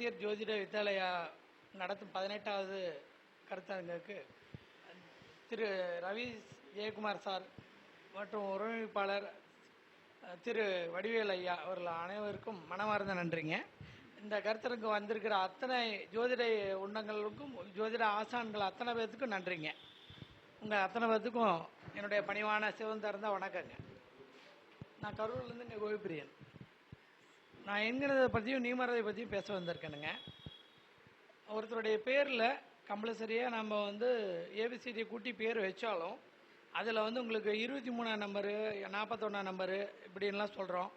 அகத்தியர் ஜோதிட வித்யாலயா நடத்தும் பதினெட்டாவது கருத்தரங்குக்கு திரு ரவி ஜெயக்குமார் சார் மற்றும் ஒருங்கிணைப்பாளர் திரு வடிவேல் ஐயா அவர்கள் அனைவருக்கும் மனமார்ந்த நன்றிங்க. இந்த கருத்தரங்கு வந்திருக்கிற அத்தனை ஜோதிட உண்டங்களுக்கும் ஜோதிட ஆசான்கள் அத்தனை பேர்த்துக்கும் நன்றிங்க. உங்கள் அத்தனை பேர்த்துக்கும் என்னுடைய பணிவான சிவந்தார்ந்த வணக்கங்க. நான் கரூர்லேருந்து இங்கே கோபிப்பிரியன் நான் என்கிறத பற்றியும் நீமறதை பற்றியும் பேச வந்திருக்கேனுங்க. ஒருத்தருடைய பேரில் கம்பல்சரியாக நம்ம வந்து ஏபிசிடியை கூட்டி பேர் வச்சாலும் அதில் வந்து உங்களுக்கு இருபத்தி மூணாம் நம்பரு நாற்பத்தொன்னாம் நம்பரு இப்படின்லாம் சொல்கிறோம்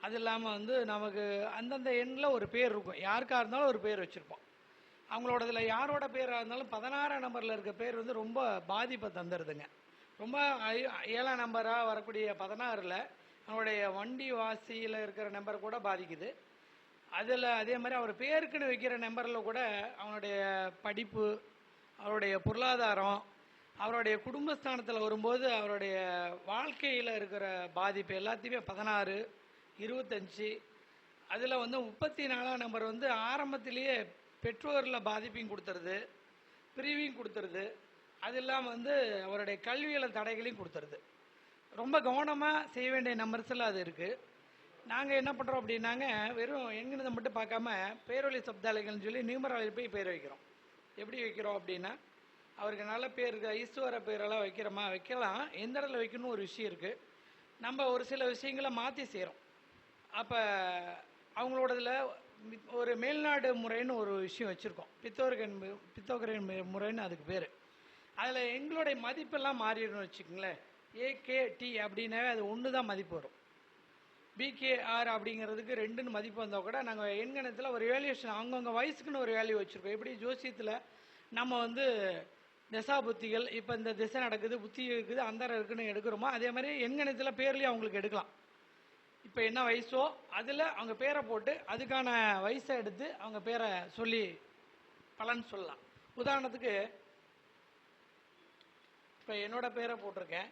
அது இல்லாமல் வந்து நமக்கு அந்தந்த எண்ணில் ஒரு பேர் இருக்கும். யாருக்காக இருந்தாலும் ஒரு பேர் வச்சுருப்போம். அவங்களோடதில் யாரோட பேராக இருந்தாலும் பதினாறாம் நம்பரில் இருக்க பேர் வந்து ரொம்ப பாதிப்பை தந்துடுதுங்க ரொம்ப ஏழாம் நம்பராக வரக்கூடிய பதினாறில் அவருடைய வண்டி வாசியில் இருக்கிற நம்பர் கூட பாதிக்குது. அதில் அதே மாதிரி அவர் பேருக்குன்னு வைக்கிற நம்பரில் கூட அவனுடைய படிப்பு அவருடைய பொருளாதாரம் அவருடைய குடும்பஸ்தானத்தில் வரும்போது அவருடைய வாழ்க்கையில் இருக்கிற பாதிப்பு எல்லாத்தையுமே பதினாறு இருபத்தஞ்சி அதில் வந்து முப்பத்தி நாலாம் நம்பர் வந்து ஆரம்பத்திலேயே பெற்றோரில் பாதிப்பையும் கொடுத்துருது பிரிவையும் கொடுத்துருது. அது இல்லாமல் வந்து அவருடைய கல்வியில் தடைகளையும் கொடுத்துருது. ரொம்ப கவனமாக செய்ய வேண்டிய நம்பர்ஸில் அது இருக்குது நாங்கள் என்ன பண்ணுறோம் அப்படின்னாங்க வெறும் எண்ணினதை மட்டும் பார்க்காம பேரொலி சப்தாலைகள்னு சொல்லி நியூமராலஜி போய் பேர் வைக்கிறோம். எப்படி வைக்கிறோம் அப்படின்னா அவருக்கு நல்ல பேர் ஈஸ்வர பேரெல்லாம் வைக்கிறோமா? வைக்கலாம். எந்த இடத்துல வைக்கணும்னு ஒரு விஷயம் இருக்குது நம்ம ஒரு சில விஷயங்களை மாற்றி செய்கிறோம் அப்போ அவங்களோடதில் ஒரு மேல்நாடு முறைன்னு ஒரு விஷயம் வச்சுருக்கோம். பித்தோர்கன் மு- பித்தோகரன் முறைன்னு அதுக்கு பேர். அதில் எங்களுடைய மதிப்பெல்லாம் மாறிடும்னு வச்சுக்கோங்களேன். ஏகேடி அப்படின்னாவே அது ஒன்று தான் மதிப்பு வரும். பிகேஆர் அப்படிங்கிறதுக்கு ரெண்டுன்னு மதிப்பு வந்தால் கூட நாங்கள் எண்கணத்தில் ஒரு வேல்யூஷன் அவங்கவுங்க வயசுக்குன்னு ஒரு வேல்யூ வச்சுருக்கோம். எப்படி ஜோசியத்தில் நம்ம வந்து திசா புத்திகள் இப்போ இந்த திசை நடக்குது புத்தி இருக்குது அந்தரம் இருக்குன்னு எடுக்கிறோமோ அதே மாதிரி எண்கணத்தில் பேர்லேயும் அவங்களுக்கு எடுக்கலாம். இப்போ என்ன வயசோ அதில் அவங்க பேரை போட்டு அதுக்கான வயசை எடுத்து அவங்க பேரை சொல்லி பலன் சொல்லலாம். உதாரணத்துக்கு இப்போ என்னோட பேரை போட்டிருக்கேன்.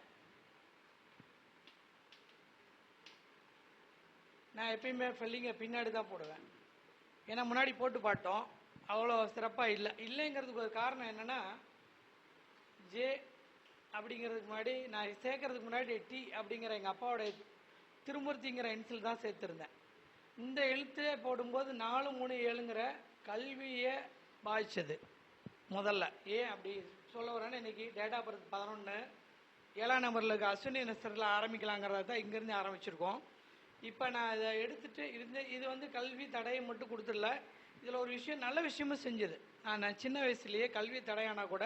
நான் எப்பயுமே ஃபெல்லிங்கை பின்னாடி தான் போடுவேன். ஏன்னா முன்னாடி போட்டு பாட்டோம் அவ்வளோ சிறப்பாக இல்லை. இல்லைங்கிறதுக்கு ஒரு காரணம் என்னென்னா ஜே அப்படிங்கிறதுக்கு முன்னாடி நான் சேர்க்கறதுக்கு முன்னாடி டி அப்படிங்கிற எங்கள் அப்பாவோடய திருமூர்த்திங்கிற என்சில் தான் சேர்த்துருந்தேன். இந்த எழுத்துலேயே போடும்போது நாலு மூணு ஏழுங்கிற கல்வியை பாதிச்சது. முதல்ல. ஏன் அப்படி சொல்ல வரேன்னு இன்னைக்கு டேட் ஆஃப் பர்த் பதினொன்று ஏழாம் நம்பரில் இருக்க அஸ்வினி நஸ்தரில் ஆரம்பிக்கலாங்கிறத தான் இங்கேருந்து ஆரம்பிச்சிருக்கோம். இப்போ நான் இதை எடுத்துட்டு இருந்த இது வந்து கல்வி தடையை மட்டும் கொடுத்துடல. இதில் ஒரு விஷயம் நல்ல விஷயமும் செஞ்சது. நான் நான் சின்ன வயசுலேயே கல்வி தடையானா கூட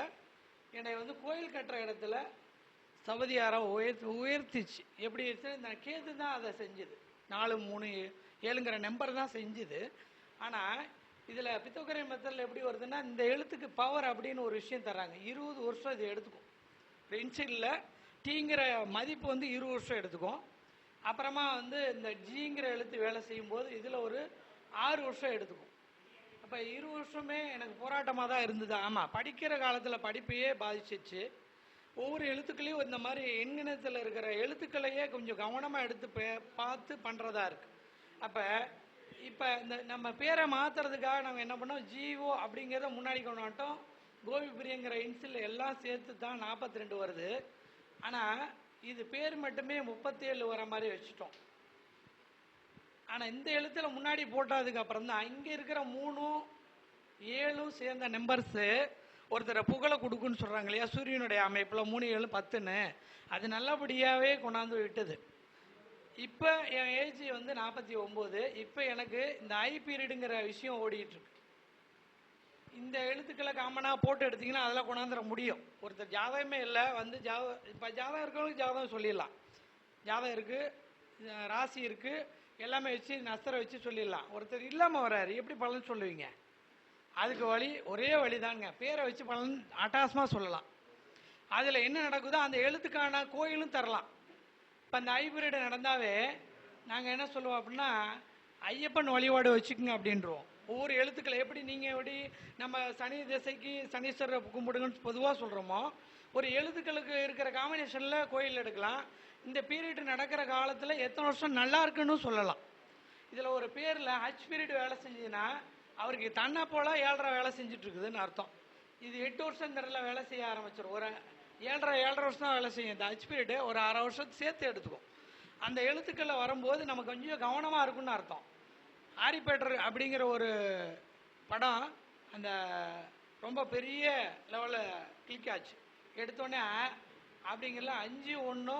என்னை வந்து கோயில் கட்டுற இடத்துல சவதியாரம் உயர்த்து உயர்த்திச்சு. எப்படி நான் கேது தான் அதை செஞ்சுது. நாலு மூணு ஏழுங்கிற நம்பர் தான் செஞ்சுது. ஆனால் இதில் பித்தோக்கரை மெத்தடில் எப்படி வருதுன்னா இந்த எழுத்துக்கு பவர் அப்படின்னு ஒரு விஷயம் தராங்க இருபது வருஷம் இது எடுத்துக்கும். பென்சிலில் டீங்கிற மதிப்பு வந்து இருபது வருஷம் எடுத்துக்கும். அப்புறமா வந்து இந்த ஜிங்கிற எழுத்து வேலை செய்யும்போது இதில் ஒரு ஆறு வருஷம் எடுத்துக்கும். அப்போ இரு வருஷமே எனக்கு போராட்டமாக தான் இருந்தது. ஆமாம் படிக்கிற காலத்தில் படிப்பையே பாதிச்சிச்சு. ஒவ்வொரு எழுத்துக்களையும் இந்த மாதிரி எண்கிணத்தில் இருக்கிற எழுத்துக்களையே கொஞ்சம் கவனமாக எடுத்து பே- பார்த்து பண்ணுறதா இருக்கு. அப்போ இப்போ இந்த நம்ம பேரை மாற்றுறதுக்காக நம்ம என்ன பண்ணோம்? ஜிஓ அப்படிங்கிறத முன்னாடி கொண்டு வந்துட்டோம். கோபி பிரியங்கிற இன்சில் எல்லாம் சேர்த்து தான் நாற்பத்தி ரெண்டு வருது. ஆனால் இது பேர் மட்டுமே முப்பத்தேழு வர மாதிரி வச்சுட்டோம். ஆனால் இந்த எழுத்துல முன்னாடி போட்டதுக்கு அப்புறம் தான் இங்கே இருக்கிற மூணும் ஏழும் சேர்ந்த நம்பர்ஸு ஒருத்தரை புகழை கொடுக்குன்னு சொல்கிறாங்க இல்லையா? சூரியனுடைய அமைப்பில் மூணு ஏழு பத்துன்னு. அது நல்லபடியாகவே கொண்டாந்து விட்டது. இப்போ என் ஏஜ் வந்து நாற்பத்தி ஒம்பது. இப்போ எனக்கு இந்த ஐ பீரியடுங்கிற விஷயம் ஓடிட்டு இருக்கு. இந்த எழுத்துக்களை காமனாக போட்டு எடுத்தீங்கன்னா அதெல்லாம் கொண்டாந்துட முடியும். ஒருத்தர் ஜாதகமே இல்லை வந்து ஜாதகம் இப்போ ஜாதகம் இருக்கிறவங்களுக்கு ஜாதகம் சொல்லிடலாம். ஜாதகம் இருக்குது ராசி இருக்குது எல்லாமே வச்சு நஸ்தரை வச்சு சொல்லிடலாம். ஒருத்தர் இல்லாமல் வராரு எப்படி பலன் சொல்லுவீங்க? அதுக்கு வழி ஒரே வழி தாங்க பேரை வச்சு பலன் அட்டாசமாக சொல்லலாம். அதில் என்ன நடக்குதோ அந்த எழுத்துக்கான கோயிலும் தரலாம். இப்போ அந்த ஹைபிரிட் நடந்தாவே நாங்கள் என்ன சொல்லுவோம் அப்படின்னா ஐயப்பன் வழிபாடு வச்சுக்கோங்க அப்படின்றோம் ஒவ்வொரு எழுத்துக்களை எப்படி நீங்கள் எப்படி நம்ம சனி திசைக்கு சனீஸ்வரரை கும்பிடுங்கன்னு பொதுவாக சொல்கிறோமோ ஒரு எழுத்துக்களுக்கு இருக்கிற காம்பினேஷனில் கோயில் எடுக்கலாம். இந்த பீரியட் நடக்கிற காலத்தில் எத்தனை வருஷம் நல்லா இருக்குன்னு சொல்லலாம். இதில் ஒரு பேரில் ஹச் பீரியட் வேலை செஞ்சதுன்னா அவருக்கு தன்னை போல ஏழரை வேலை செஞ்சுட்டு இருக்குதுன்னு அர்த்தம். இது எட்டு வருஷம் தரல வேலை செய்ய ஆரம்பிச்சிடும் ஒரு ஏழரை ஏழரை வருஷம் தான் வேலை செய்யும். இந்த ஹச் பீரியடு ஒரு அரை வருஷத்துக்கு சேர்த்து எடுத்துக்கும். அந்த எழுத்துக்களில் வரும்போது நம்ம கொஞ்சம் கவனமாக இருக்குன்னு அர்த்தம். ஆரிப்பேட்டர் அப்படிங்கிற ஒரு படம் அந்த ரொம்ப பெரிய லெவலில் கிளிக் ஆச்சு. எடுத்தோடனே அப்படிங்கிறல அஞ்சு ஒன்று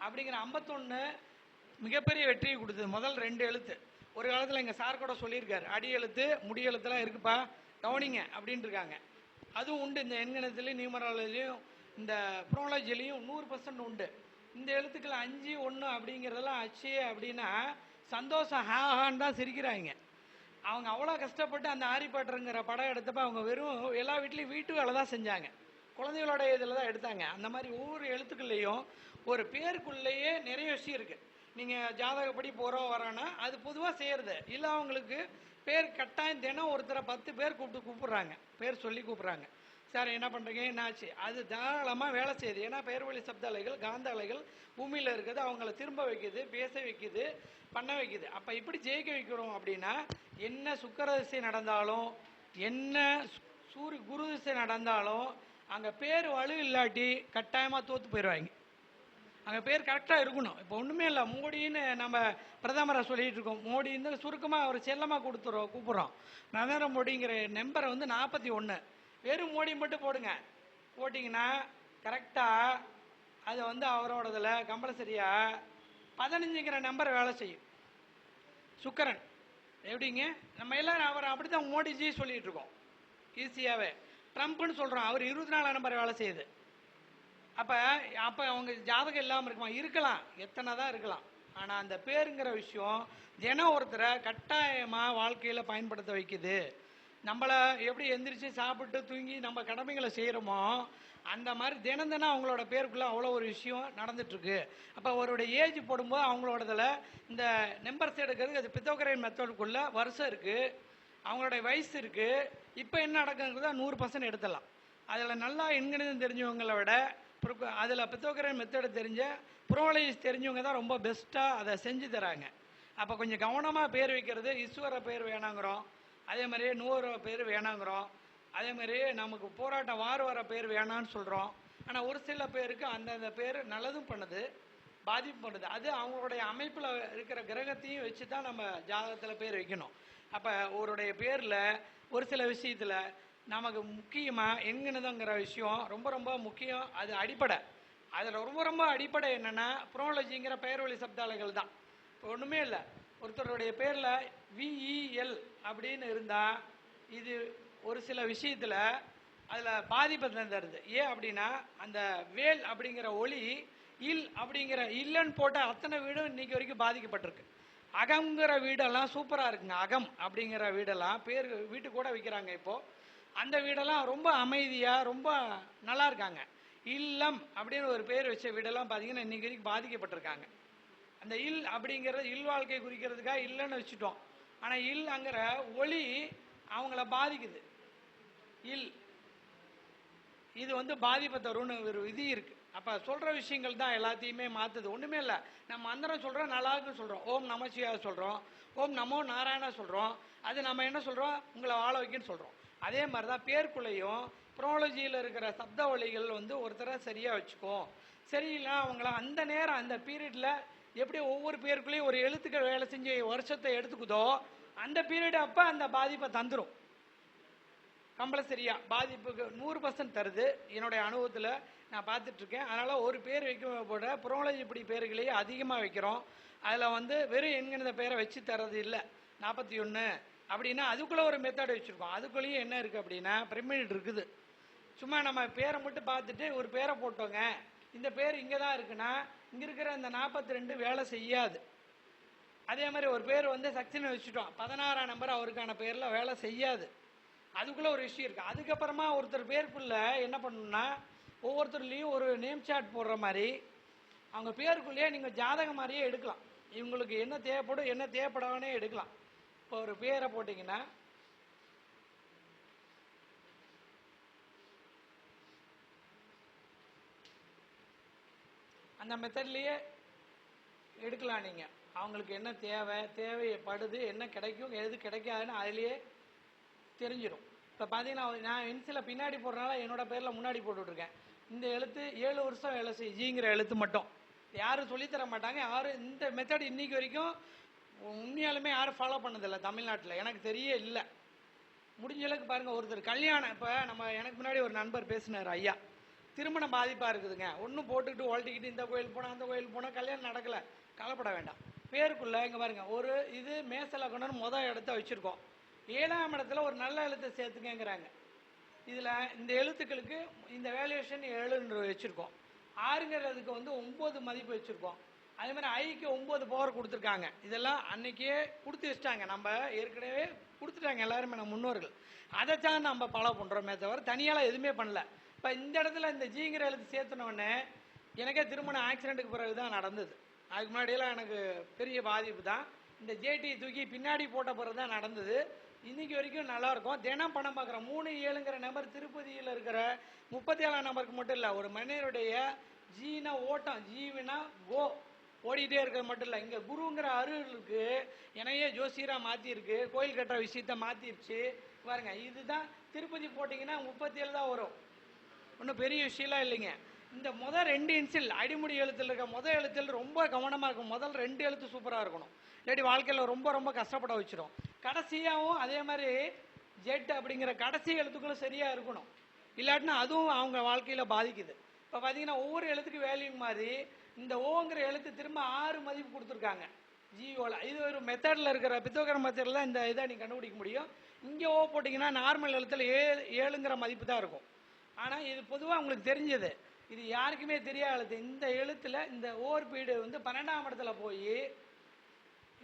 அப்படிங்கிற ஐம்பத்தொன்று மிகப்பெரிய வெற்றியை கொடுத்தது. முதல் ரெண்டு எழுத்து. ஒரு காலத்தில் எங்கள் சார் கூட சொல்லியிருக்காரு அடி எழுத்து முடி எழுத்துலாம் இருக்குப்பா கவனிங்க அப்படின்ட்டு இருக்காங்க. அதுவும் உண்டு. இந்த எண்கணத்துலேயும் நியூமராலஜிலையும் இந்த ப்ரோலஜிலையும் நூறு பர்சன்ட் உண்டு. இந்த எழுத்துக்கள் அஞ்சு ஒன்று அப்படிங்கிறதெல்லாம் அச்சு அப்படின்னா சந்தோஷம் ஹாஹான்னு தான் சிரிக்கிறாங்க. அவங்க அவ்வளோ கஷ்டப்பட்டு அந்த ஆரிப்பாட்டுங்கிற படம் எடுத்தப்ப அவங்க வெறும் எல்லா வீட்லேயும் வீட்டு வேலை தான் செஞ்சாங்க. குழந்தைகளோட இதில் தான் எடுத்தாங்க. அந்த மாதிரி ஒவ்வொரு எழுத்துக்குள்ளேயும் ஒரு பேருக்குள்ளேயே நிறைய விஷயம் இருக்குது நீங்கள் ஜாதகப்படி போகிறோம் வரோன்னா அது பொதுவாக செய்கிறது இல்லை அவங்களுக்கு பேர் கட்டாயம் தினம் ஒருத்தரை பத்து பேர் கூப்பிட்டு கூப்பிட்றாங்க. பேர் சொல்லி கூப்பிட்றாங்க. சார் என்ன பண்ணுறீங்க என்னாச்சு? அது தாராளமாக வேலை செய்யுது. ஏன்னா பெயர் வழி சப்த அலைகள் காந்த அலைகள் பூமியில் இருக்கிறது அவங்கள திரும்ப வைக்குது பேச வைக்குது பண்ண வைக்குது. அப்போ இப்படி ஜெயிக்க வைக்கிறோம் அப்படின்னா என்ன சுக்கரதிசை நடந்தாலும் என்ன சு- சூரிய குரு திசை நடந்தாலும் அங்கே பேர் வலு இல்லாட்டி கட்டாயமாக தோற்று போயிடுவாங்க அங்கே பேர் கரெக்டாக இருக்கணும். இப்போ ஒன்றுமே இல்லை. மோடின்னு நம்ம பிரதமரை சொல்லிகிட்டு இருக்கோம். மோடின்னு சுருக்கமாக அவர் செல்லமாக கொடுத்துறோம் கூப்பிட்றோம். நரேந்திர மோடிங்கிற நம்பரை வந்து நாற்பத்தி ஒன்று வெறும் மோடி மட்டும் போடுங்க. போட்டிங்கன்னா கரெக்டாக அது வந்து அவரோடதில் கம்பல்சரியாக பதினஞ்சுங்கிற நம்பர் வேலை செய்யும். சுக்கரன் எப்படிங்க? நம்ம எல்லாரும் அவர் அப்படி தான் மோடிஜி சொல்லிட்டு இருக்கோம். ஈஸியாகவே ட்ரம்ப்னு சொல்கிறோம் அவர் இருபத்தி நாலாம் நம்பர் வேலை செய்யுது. அப்போ அப்போ அவங்க ஜாதகம் இல்லாமல் இருக்குமா? இருக்கலாம். எத்தனை தான் இருக்கலாம். ஆனால் அந்த பேருங்கிற விஷயம் தினம் ஒருத்தரை கட்டாயமாக வாழ்க்கையில் பயன்படுத்த வைக்குது. நம்மளை எப்படி எந்திரிச்சு சாப்பிட்டு தூங்கி நம்ம கடமைகளை செய்கிறோமோ அந்த மாதிரி தினம் தினம் அவங்களோட பேருக்குள்ளே அவ்வளோ ஒரு விஷயம் நடந்துட்டுருக்கு. அப்போ அவருடைய ஏஜ் போடும்போது அவங்களோடதில் இந்த நம்பர்ஸ் எடுக்கிறதுக்கு அது பித்தோகரைன் மெத்தடுக்குள்ளே வருஷம் இருக்குது அவங்களுடைய வயசு இருக்குது இப்போ என்ன நடக்குங்கிறத நூறு பர்சன்ட் எடுத்துடலாம். அதில் நல்லா எண்கணிதம் தெரிஞ்சவங்களை விட அதில் பித்தோகரன் மெத்தடு தெரிஞ்ச ப்ரோலஜிஸ் தெரிஞ்சவங்க தான் ரொம்ப பெஸ்ட்டாக அதை செஞ்சு தராங்க. அப்போ கொஞ்சம் கவனமாக பேர் வைக்கிறது ஈஸ்வர பேர் வேணாங்கிறோம். அதே மாதிரியே நூறு பேர் வேணாங்கிறோம். அதே மாதிரி நமக்கு போராட்டம் வார வர பேர் வேணான்னு சொல்கிறோம் ஆனால் ஒரு சில பேருக்கு அந்தந்த பேர் நல்லதும் பண்ணுது பாதிப்பு பண்ணுது. அது அவங்களுடைய அமைப்பில் இருக்கிற கிரகத்தையும் வச்சு தான் நம்ம ஜாதகத்தில் பேர் வைக்கணும். அப்போ அவருடைய பேரில் ஒரு சில விஷயத்தில் நமக்கு முக்கியமாக எங்கினதுங்கிற விஷயம் ரொம்ப ரொம்ப முக்கியம். அது அடிப்படை. அதில் ரொம்ப ரொம்ப அடிப்படை என்னென்னா ப்ரோலஜிங்கிற பெயர் வழி சப்தாலைகள் தான் இப்போ ஒன்றுமே இல்லை. ஒருத்தருடைய பேரில் விஇஎல் அப்படின்னு இருந்தால் இது ஒரு சில விஷயத்தில் அதில் பாதிப்பை தந்துடுது ஏன் அப்படின்னா அந்த வேல் அப்படிங்கிற ஒளி இல் அப்படிங்கிற இல்லன்னு போட்ட அத்தனை வீடும் இன்னைக்கு வரைக்கும் பாதிக்கப்பட்டிருக்கு. அகங்கிற வீடெல்லாம் சூப்பராக இருக்குங்க. அகம் அப்படிங்கிற வீடெல்லாம் பேர் வீட்டு கூட விற்கிறாங்க இப்போது அந்த வீடெல்லாம் ரொம்ப அமைதியாக ரொம்ப நல்லா இருக்காங்க. இல்லம் அப்படின்னு ஒரு பேர் வச்ச வீடெல்லாம் பார்த்தீங்கன்னா இன்னைக்கு வரைக்கும் பாதிக்கப்பட்டிருக்காங்க. அந்த இல் அப்படிங்கிறது இல் வாழ்க்கை குறிக்கிறதுக்காக இல்லைன்னு வச்சுட்டோம். ஆனால் இல்லங்கிற ஒளி அவங்கள பாதிக்குது. இல். இது வந்து பாதிப்பை தரும்னு ஒரு விதி இருக்கு. அப்ப சொல்ற விஷயங்கள் தான் எல்லாத்தையுமே மாத்துது. ஒண்ணுமே இல்லை. நம்ம மந்திரம் சொல்றோம் நல்லாவுக்கு சொல்றோம். ஓம் நமசிவா சொல்றோம். ஓம் நமோ நாராயணா சொல்றோம். அது நம்ம என்ன சொல்றோம்? உங்களை வாழ வைக்கன்னு சொல்றோம். அதே மாதிரி தான் பேருக்குள்ளேயும் ப்ரோலஜியில் இருக்கிற சப்த ஒலிகள் வந்து ஒருத்தரை சரியா வச்சுக்கும். சரியில்லை அவங்கள அந்த நேரம் அந்த பீரியட்ல எப்படி ஒவ்வொரு பேருக்குள்ளேயும் ஒரு எழுத்துக்கள் வேலை செஞ்சு வருஷத்தை எடுத்துக்குதோ அந்த பீரியட் அப்போ அந்த பாதிப்பை தந்துடும் கம்பல்சரியாக பாதிப்புக்கு நூறு பர்சன்ட் தருது. என்னுடைய அனுபவத்தில் நான் பார்த்துட்ருக்கேன். அதனால் ஒரு பேர் வைக்க போட புரோலஜி இப்படி பேர்களையே அதிகமாக வைக்கிறோம். அதில் வந்து வெறும் எண்கணித பேரை வச்சு தர்றது இல்லை. நாற்பத்தி ஒன்று அப்படின்னா அதுக்குள்ளே ஒரு மெத்தட் வச்சுருக்கோம். அதுக்குள்ளேயும் என்ன இருக்குது அப்படின்னா பிரமிட் இருக்குது. சும்மா நம்ம பேரை மட்டும் பார்த்துட்டு ஒரு பேரை போட்டோங்க. இந்த பேர் இங்கே தான் இருக்குன்னா இங்கே இருக்கிற இந்த நாற்பத்தி ரெண்டு வேலை செய்யாது. அதே மாதிரி ஒரு பேர் வந்து சக்தின்னு வச்சுட்டோம். பதினாறாம் நம்பர் அவருக்கான பேரில் வேலை செய்யாது. அதுக்குள்ளே ஒரு விஷயம் இருக்குது அதுக்கப்புறமா ஒருத்தர் பேருக்குள்ள என்ன பண்ணணும்னா ஒவ்வொருத்தர்லேயும் ஒரு நேம் சாட் போடுற மாதிரி அவங்க பேருக்குள்ளேயே நீங்கள் ஜாதகம் மாதிரியே எடுக்கலாம். இவங்களுக்கு என்ன தேவைப்படும் என்ன தேவைப்படாமனே எடுக்கலாம். இப்போ ஒரு பேரை போட்டிங்கன்னா அந்த மெத்தட்லேயே எடுக்கலாம் நீங்கள் அவங்களுக்கு என்ன தேவை தேவைப்படுது என்ன கிடைக்கும் எது கிடைக்காதுன்னு அதுலேயே தெரிஞ்சிடும் இப்போ பார்த்தீங்கன்னா நான் இன்சில் பின்னாடி போடுறனால என்னோட பேரில் முன்னாடி போட்டுட்ருக்கேன். இந்த எழுத்து ஏழு வருஷம் வேலை செய் ஜிங்கிற எழுத்து மட்டும். யாரும் சொல்லித்தர மாட்டாங்க யாரும் இந்த மெத்தட் இன்றைக்கி வரைக்கும் உண்மையாலுமே யாரும் ஃபாலோ பண்ணதில்லை தமிழ்நாட்டில். எனக்கு தெரிய இல்லை. முடிஞ்ச அளவுக்கு ஒருத்தர் கல்யாணம் இப்போ நம்ம எனக்கு முன்னாடி ஒரு நண்பர் பேசினார் ஐயா. திருமணம் பாதிப்பாக இருக்குதுங்க. ஒன்றும் போட்டுக்கிட்டு ஓல்ட்டிக்கிட்டு இந்த கோயில் போனால் அந்த கோயில் போனால் கல்யாணம் நடக்கலை. கவலைப்பட வேண்டாம். பேருக்குள்ள இங்கே பாருங்க. ஒரு இது மேசலக்கணும்னு மொதல் இடத்த வச்சுருக்கோம். ஏழாம் இடத்துல ஒரு நல்ல எழுத்தை சேர்த்துக்கங்கிறாங்க. இதில் இந்த எழுத்துக்களுக்கு இந்த வேல்யூஷன் ஏழுன்ற வச்சுருக்கோம். ஆறுங்கிறதுக்கு வந்து ஒம்பது மதிப்பு வச்சுருக்கோம். அதே மாதிரி ஐக்கு ஒம்பது பவர் கொடுத்துருக்காங்க. இதெல்லாம் அன்றைக்கே கொடுத்து வச்சிட்டாங்க. நம்ம ஏற்கனவே கொடுத்துட்டாங்க எல்லாருமே நம்ம முன்னோர்கள். அதைத்தான் நம்ம ஃபாலோ பண்ணுறோமே தவிர தனியால் எதுவுமே பண்ணல. இப்போ இந்த இடத்துல இந்த ஜீங்கிற எழுத்து சேர்த்துனோடனே எனக்கே திருமணம் ஆக்சிடென்ட்டுக்கு பிறகு தான் நடந்தது. அதுக்கு முன்னாடியெல்லாம் எனக்கு பெரிய பாதிப்பு தான். இந்த ஜேடி தூக்கி பின்னாடி போட்ட பிறகு தான் நடந்தது. இன்னைக்கு வரைக்கும் நல்லா இருக்கும். தினம் பணம் பார்க்குறோம் மூணு ஏழுங்கிற நம்பர் திருப்பதியில் இருக்கிற முப்பத்தி ஏழாம் நம்பருக்கு மட்டும் இல்லை ஒரு மனிதனுடைய ஜீனா ஓட்டம் ஜீவினா கோ ஓடிட்டே இருக்கிறது மட்டும் இல்லை. இங்கே குருங்கிற அருளுக்கு என்னையே ஜோசியராக மாற்றிருக்கு கோயில் கட்டுற விஷயத்த மாற்றிருச்சு பாருங்க இதுதான் திருப்பதி போட்டிங்கன்னா முப்பத்தி ஏழு தான் வரும். ஒன்றும் பெரிய விஷயம்லாம் இல்லைங்க. இந்த முதல் ரெண்டு இன்சில் அடிமுடி எழுத்தில் இருக்க முதல் எழுத்தில் ரொம்ப கவனமாக இருக்கும். முதல் ரெண்டு எழுத்து சூப்பராக இருக்கணும். இல்லாட்டி வாழ்க்கையில் ரொம்ப ரொம்ப கஷ்டப்பட வச்சிடும் கடைசியாகவும் அதே மாதிரி ஜெட் அப்படிங்கிற கடைசி எழுத்துக்களும் சரியாக இருக்கணும். இல்லாட்டினா அதுவும் அவங்க வாழ்க்கையில் பாதிக்குது. இப்போ பார்த்தீங்கன்னா ஒவ்வொரு எழுத்துக்கு வேல்யூ மாதிரி இந்த ஓங்கிற எழுத்து திரும்ப ஆறு மதிப்பு கொடுத்துருக்காங்க. ஜியோவில் இது ஒரு மெத்தடில் இருக்கிற பித்தோகர மெத்தடில் தான் இந்த இதை நீங்கள் கண்டுபிடிக்க முடியும். இங்கே ஓ போட்டிங்கன்னா நார்மல் எழுத்தில் ஏ ஏழுங்கிற மதிப்பு தான் இருக்கும். ஆனால் இது பொதுவாக உங்களுக்கு தெரிஞ்சது. இது யாருக்குமே தெரியாத இந்த எழுத்தில் இந்த ஓர்பீடு வந்து பன்னெண்டாம் இடத்துல போய்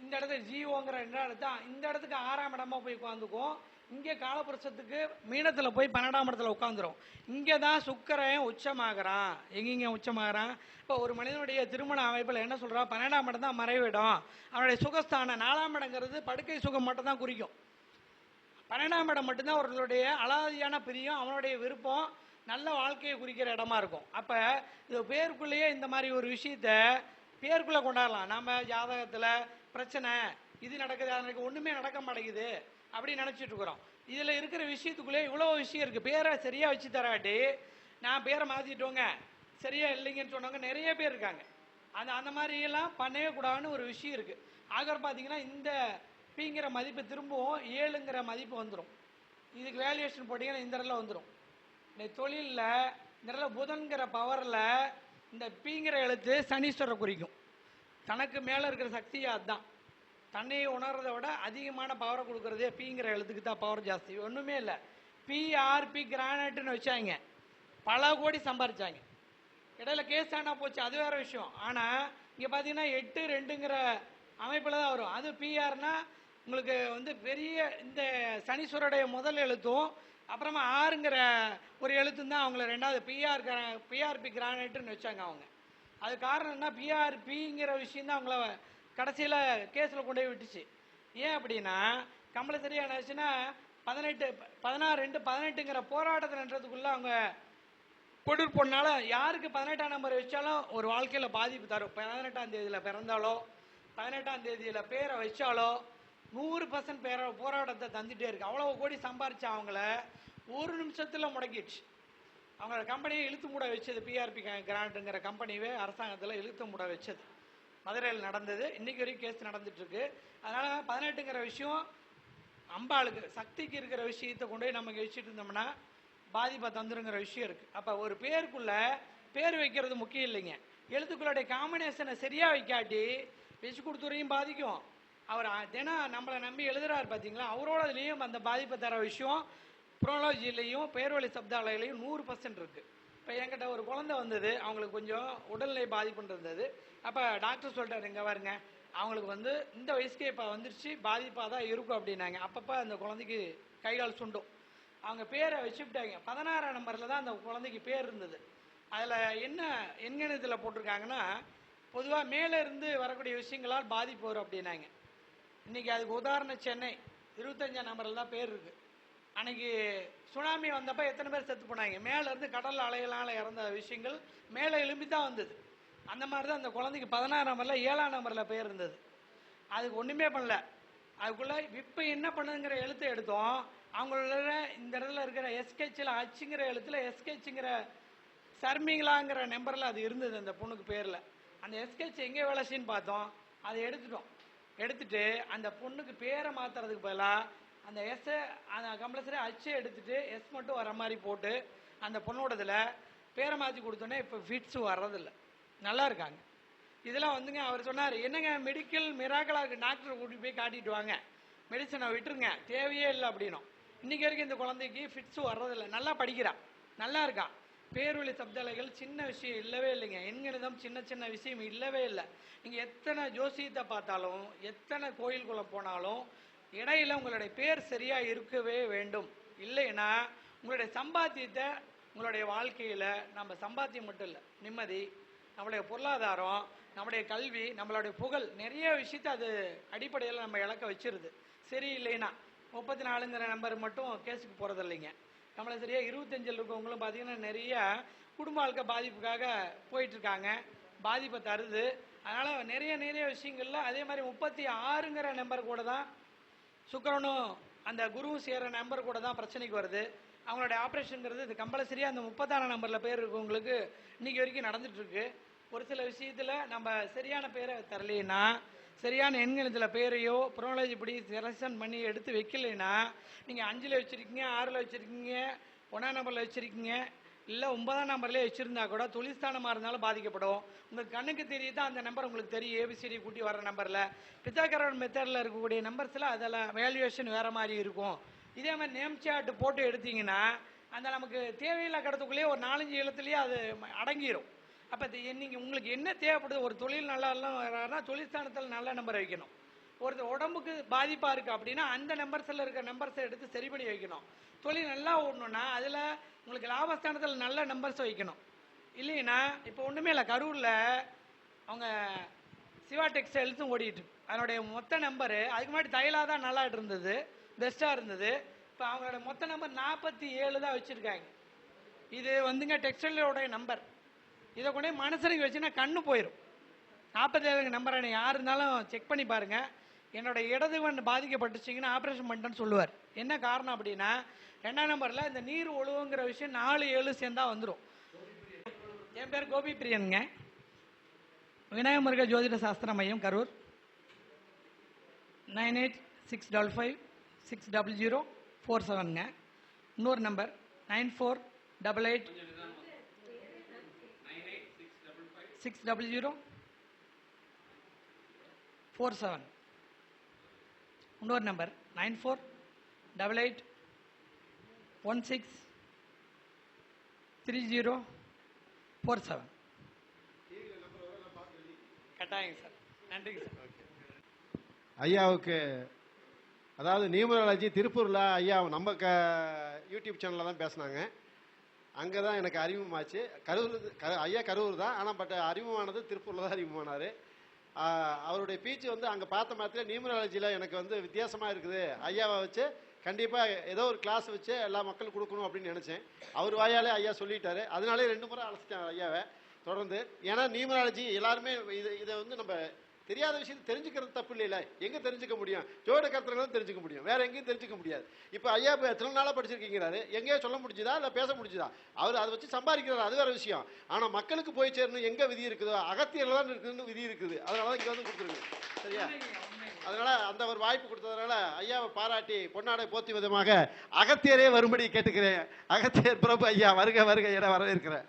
இந்த இடத்துல ஜீவோங்கிற ரெண்டாம் இடத்து இந்த இடத்துக்கு ஆறாம் இடமா போய் உட்காந்துக்கும். இங்கே காலபுருஷத்துக்கு மீனத்தில் போய் பன்னெண்டாம் இடத்துல உட்காந்துரும். இங்கே தான் சுக்கரன் உச்சமாகறான். எங்கெங்க உச்சமாகறான்? இப்போ ஒரு மனிதனுடைய திருமண அமைப்பில் என்ன சொல்கிறா பன்னெண்டாம் இடம் தான் மறைவிடும். அவனுடைய சுகஸ்தானம் நாலாம் இடங்கிறது படுக்கை சுகம் மட்டும் தான் குறிக்கும். பன்னெண்டாம் இடம் மட்டும்தான் அவர்களுடைய அலாதியான பிரியம் அவனுடைய விருப்பம் நல்ல வாழ்க்கையை குறிக்கிற இடமா இருக்கும். அப்போ இது பேருக்குள்ளேயே இந்த மாதிரி ஒரு விஷயத்த பேருக்குள்ளே கொண்டாடலாம். நம்ம ஜாதகத்தில் பிரச்சனை இது நடக்குது அது ஒன்றுமே நடக்க மாட்டேங்குது அப்படி நினச்சிட்டு இருக்கிறோம். இதில் இருக்கிற விஷயத்துக்குள்ளே இவ்வளோ விஷயம் இருக்குது பேரை சரியாக வச்சு தராட்டி நான் பேரை மாற்றிட்டோங்க சரியா இல்லைங்கன்னு சொன்னவங்க நிறைய பேர் இருக்காங்க. அந்த அந்த மாதிரியெல்லாம் பண்ணவே கூடாதுன்னு ஒரு விஷயம் இருக்குது ஆகர் பார்த்தீங்கன்னா இந்த பிங்கிற மதிப்பு திரும்பவும் ஏழுங்கிற மதிப்பு வந்துடும் இதுக்கு வேல்யூஷன் போட்டிங்கன்னா இந்த இடத்துல வந்துடும் இந்த தொழிலில் இந்த இடத்துல புதன்கிற பவரில் இந்த பிங்கிற எழுத்து சனீஸ்வரரை குறிக்கும். தனக்கு மேலே இருக்கிற சக்தி அதுதான். தன்னையை உணர்றதை விட அதிகமான பவரை கொடுக்குறதே பிங்கிற எழுத்துக்கு தான் பவர் ஜாஸ்தி. ஒன்றுமே இல்லை. பிஆர்பி கிரானைட்டுன்னு வச்சாங்க. பல கோடி சம்பாரிச்சாங்க. இடையில கேஸ் ஆனா போச்சு. அது வேற விஷயம். ஆனால் இங்கே பார்த்தீங்கன்னா எட்டு ரெண்டுங்கிற அமைப்பில் தான் வரும். அது பிஆர்னா உங்களுக்கு வந்து பெரிய இந்த சனீஸ்வருடைய முதல் எழுத்தும் அப்புறமா ஆறுங்கிற ஒரு எழுத்தும் தான் அவங்கள ரெண்டாவது பிஆர் பிஆர்பி கிரானைட்டுன்னு வச்சாங்க அவங்க. அது காரணம் என்ன? பிஆர்பிங்கிற விஷயம் தான் அவங்கள கடைசியில் கேஸில் கொண்டு போய் விட்டுச்சு. ஏன் அப்படின்னா கம்பல்சரி என்னாச்சுன்னா பதினெட்டு பதினாறு ரெண்டு பதினெட்டுங்கிற போராட்டத்தை நின்றதுக்குள்ளே அவங்க கொடு போனால யாருக்கு பதினெட்டாம் நம்பர் வச்சாலும் ஒரு வாழ்க்கையில் பாதிப்பு தரும். பதினெட்டாம் தேதியில் பிறந்தாலோ பதினெட்டாம் தேதியில் பேரை வச்சாலோ நூறு பர்சன்ட் பேர போராட்டத்தை தந்துட்டே இருக்கு. அவ்வளோ கோடி சம்பாரிச்ச அவங்கள ஒரு நிமிஷத்தில் முடக்கிடுச்சு. அவங்களோட கம்பெனியை இழுத்து மூட வச்சது பிஆர்பி கிராண்டுங்கிற கம்பெனியே அரசாங்கத்தில் இழுத்து மூட வச்சது. மதுரையில் நடந்தது. இன்றைக்கி வரைக்கும் கேஸ் நடந்துட்டுருக்கு. அதனால் பதினெட்டுங்கிற விஷயம் அம்பாளுக்கு சக்திக்கு இருக்கிற விஷயத்தை கொண்டு போய் நம்ம வச்சுட்டு இருந்தோம்னா பாதிப்பை தந்துருங்கிற விஷயம் இருக்குது அப்போ ஒரு பேருக்குள்ள பேர் வைக்கிறது முக்கியம் இல்லைங்க. எழுத்துக்களுடைய காம்பினேஷனை சரியாக வைக்காட்டி வச்சு கொடுத்துறையும் பாதிக்கும். அவர் தினம் நம்மளை நம்பி எழுதுறாரு பார்த்தீங்களா அவரோட இதுலேயும் அந்த பாதிப்பை தர விஷயம் ப்ரோனாலஜிலையும் பேர்வழி சப்தாலையிலையும் நூறு பர்சன்ட் இருக்குது இப்போ என்கிட்ட ஒரு குழந்தை வந்தது அவங்களுக்கு கொஞ்சம் உடல்நிலை பாதிப்புன்னு இருந்தது. அப்போ டாக்டர் சொல்லிட்டாரு இங்கே பாருங்க அவங்களுக்கு வந்து இந்த வயசுக்கே இப்போ வந்துருச்சு பாதிப்பாக தான் இருக்கும் அப்படின்னாங்க. அப்பப்போ அந்த குழந்தைக்கு கைகால் சுண்டும். அவங்க பேரை வச்சுக்கிட்டாங்க பதினாறாம் நம்பரில் தான் அந்த குழந்தைக்கு பேர் இருந்தது. அதில் என்ன எண்கணிதத்தில் போட்டிருக்காங்கன்னா பொதுவாக மேலே இருந்து வரக்கூடிய விஷயங்களால் பாதிப்பு வரும் அப்படின்னாங்க. இன்னைக்கு அதுக்கு உதாரணம் சென்னை. இருபத்தஞ்சாம் நம்பரில் தான் பேர் இருக்கு. அன்னைக்கு சுனாமி வந்தப்ப எத்தனை பேர் செத்து போனாங்க? மேல இருந்து கடல் அலைகளால் இறந்த விஷயங்கள் மேலே எழும்பி தான் வந்தது. அந்த மாதிரி தான் அந்த குழந்தைக்கு பதினாறு நம்பரில் ஏழாம் நம்பரில் பேர் இருந்தது. அதுக்கு ஒன்றுமே பண்ணல. அதுக்குள்ள இப்போ என்ன பண்ணுதுங்கிற எழுத்தை எடுத்தோம். அவங்களோட இந்த இடத்துல இருக்கிற எஸ்கெச்சில் அச்சுங்கிற எழுத்துல எஸ்கெச்சுங்கிற சர்மிங்களாங்கிற நம்பரில் அது இருந்தது அந்த பொண்ணுக்கு பேரில். அந்த எஸ்கெச் எங்கே வேலை செய்யுன்னு பார்த்தோம். அதை எடுத்துட்டோம். எடுத்துட்டு அந்த பொண்ணுக்கு பேரை மாத்துறதுக்கு பதிலாக அந்த எஸ்ஸை அந்த கம்பல்சரி அச்சை எடுத்துட்டு எஸ் மட்டும் வர மாதிரி போட்டு அந்த பொண்ணோடதுல பேரை மாற்றி கொடுத்தோன்னே இப்போ ஃபிட்ஸ் வர்றதில்ல. நல்லா இருக்காங்க. இதெல்லாம் வந்துங்க அவர் சொன்னார் என்னங்க மெடிக்கல் மிராக்கலாக டாக்டரை கூட்டிட்டு போய் காட்டிட்டு வாங்க. மெடிசனை விட்டுருங்க. தேவையே இல்லை அப்படின்னும். இன்றைக்கி வரைக்கும் இந்த குழந்தைக்கு ஃபிட்ஸு வர்றதில்லை. நல்லா படிக்கிறான் நல்லா இருக்கான் பேரொழி சப்தலைகள் சின்ன விஷயம் இல்லவே இல்லைங்க. எண்கணிதம் சின்ன சின்ன விஷயம் இல்லவே இல்லை. நீங்கள் எத்தனை ஜோசியத்தை பார்த்தாலும் எத்தனை கோயிலுக்குள்ளே போனாலும் இடையில உங்களுடைய பேர் சரியாக இருக்கவே வேண்டும். இல்லைன்னா உங்களுடைய சம்பாத்தியத்தை உங்களுடைய வாழ்க்கையில் நம்ம சம்பாத்தியம் மட்டும் இல்லை. நிம்மதி நம்மளுடைய பொருளாதாரம் நம்மளுடைய கல்வி நம்மளுடைய புகழ் நிறைய விஷயத்தை அது அடிப்படையில் நம்ம இழக்க வச்சிருது. சரி இல்லைன்னா முப்பத்தி நாலுங்கிற நம்பர் மட்டும் கேஸுக்கு போகிறதில்லைங்க இல்லைங்க நம்மளை சரியா இருபத்தஞ்சில் இருக்கவங்களும் பார்த்தீங்கன்னா நிறைய குடும்ப வாழ்க்கை பாதிப்புக்காக போயிட்டுருக்காங்க. பாதிப்பை தருது. அதனால் நிறைய நிறைய விஷயங்கள்ல அதே மாதிரி முப்பத்தி ஆறுங்கிற நம்பர் கூட தான் சுக்கரனும் அந்த குருவும் சேர்கிற நம்பர் கூட தான் பிரச்சனைக்கு வருது. அவங்களுடைய ஆப்ரேஷனுங்கிறது இது கம்பல்சரியாக அந்த முப்பத்தாறு நம்பரில் பேர் இருக்கவங்களுக்கு இன்றைக்கி வரைக்கும் நடந்துகிட்ருக்கு ஒரு சில விஷயத்தில் நம்ம சரியான பேரை தரலைன்னா சரியான எண்கணத்தில் பேரையோ ப்ரோனாலஜி படி செலக்ஷன் பண்ணி எடுத்து வைக்கலைன்னா நீங்கள் அஞ்சில் வச்சுருக்கீங்க ஆறில் வச்சுருக்கீங்க ஒன்றாம் நம்பரில் வச்சுருக்கீங்க இல்லை ஒன்பதாம் நம்பர்லேயே வச்சுருந்தா கூட தொழில்ஸ்தானமாக இருந்தாலும் பாதிக்கப்படும். உங்கள் கண்ணுக்கு தெரியுது? அந்த நம்பர் உங்களுக்கு தெரியும். ஏபிசிடி கூட்டி வர நம்பரில் பித்தாக்கரன் மெத்தடில் இருக்கக்கூடிய நம்பர்ஸில் அதில் வேல்யூவேஷன் வேறு மாதிரி இருக்கும். இதே மாதிரி நேம் சார்ட் போட்டு எடுத்திங்கன்னா அந்த நமக்கு தேவையில்லா கடத்துக்குள்ளேயே ஒரு நாலஞ்சு எழுத்துலேயே அது அடங்கிடும் அப்போ நீங்கள் உங்களுக்கு என்ன தேவைப்படுது ஒரு தொழில் நல்லா வராருன்னா தொழில்ஸ்தானத்தில் நல்ல நம்பர் வைக்கணும். ஒருத்தர் உடம்புக்கு பாதிப்பாக இருக்குது அப்படின்னா அந்த நம்பர்ஸில் இருக்கிற நம்பர்ஸை எடுத்து சரி பண்ணி வைக்கணும். தொழில் நல்லா ஓடணும்னா அதில் உங்களுக்கு லாபஸ்தானத்தில் நல்ல நம்பர்ஸ் வைக்கணும். இல்லைன்னா இப்போ ஒன்றுமே இல்லை கரூரில் அவங்க சிவா டெக்ஸ்டைல்ஸும் ஓடிட்டு அதனுடைய மொத்த நம்பரு அதுக்கு முன்னாடி தைலாக தான் நல்லா இருந்தது பெஸ்ட்டாக இருந்தது. இப்போ அவங்களோட மொத்த நம்பர் நாற்பத்தி ஏழு தான் வச்சுருக்காங்க. இது வந்துங்க டெக்ஸ்டைலோடைய நம்பர் இதை கொண்டு போய் வச்சுன்னா கண்ணு போயிடும் நாற்பத்தேழு நம்பரான யார் இருந்தாலும் செக் பண்ணி பாருங்க. என்னோட கண் பாதிக்கப்பட்டுச்சிங்கன்னா ஆப்ரேஷன் பண்ணிட்டேன்னு சொல்லுவார். என்ன காரணம் அப்படின்னா ரெண்டாம் நம்பரில் இந்த நீர் ஒழுவுங்கிற விஷயம் நாலு ஏழு சேர்ந்தா வந்துடும் என் பேர் கோபி பிரியனுங்க விநாயக முருக ஜோதிட சாஸ்திர மையம் Karur. Nine eight six double five six double zero four செவனுங்க. இன்னொரு number nine four double eight six double zero four seven இன்னொரு number nine four double eight one six three zero four seven கட்டாயங்க sir. நன்றிங்க sir. ஐயாவுக்கு அதாவது numerology திருப்பூரில் ஐயா நம்ம க YouTube சேனலில் தான் பேசினாங்க. அங்கே தான் எனக்கு அறிமுகமாச்சு. கரூர் க ஐயா கரூர் தான். ஆனால் பட் அறிமுகமானது திருப்பூரில் தான் அறிமுகமானார். அவருடைய பீச்சு வந்து அங்கே பார்த்த மாதிரி நியூமராலஜியில் எனக்கு வந்து வித்தியாசமாக இருக்குது. ஐயாவை வச்சு கண்டிப்பாக ஏதோ ஒரு கிளாஸ் வச்சு எல்லா மக்களுக்கும் கொடுக்கணும் அப்படின்னு நினச்சேன். அவர் வாயாலே ஐயா சொல்லிட்டாரு. அதனாலே ரெண்டு முறை அழைச்சிட்டேன் ஐயாவை. தொடர்ந்து. ஏன்னா நியூமராலஜி எல்லாருமே இது இதை வந்து நம்ம தெரியாத விஷயத்தை தெரிஞ்சுக்கிறது தப்பு இல்லைல்ல. எங்க தெரிஞ்சுக்க முடியும்? ஜோட கருத்துல தெரிஞ்சுக்க முடியும். வேற எங்கேயும் தெரிஞ்சுக்க முடியாது. இப்போ ஐயா இப்போ எத்தனை நாளா படிச்சிருக்கீங்கிறாரு? எங்கேயோ சொல்ல முடிஞ்சுதா? இல்லை பேச முடிஞ்சுதா? அவர் அதை வச்சு சம்பாதிக்கிறார். அது வேற விஷயம். ஆனா மக்களுக்கு போய் சேரணும். எங்க விதி இருக்குதோ? அகத்தியர்ல தான் இருக்குதுன்னு விதி இருக்குது. அதனால தான் இங்க வந்து கொடுத்துருங்க சரியா? அதனால அந்த ஒரு வாய்ப்பு கொடுத்ததுனால ஐயாவை பாராட்டி பொன்னாடை போத்தி விதமாக அகத்தியரே வரும்படி கேட்டுக்கிறேன். அகத்தியர் பிரபு ஐயா வருக வருக என வரவேற்கிறேன்.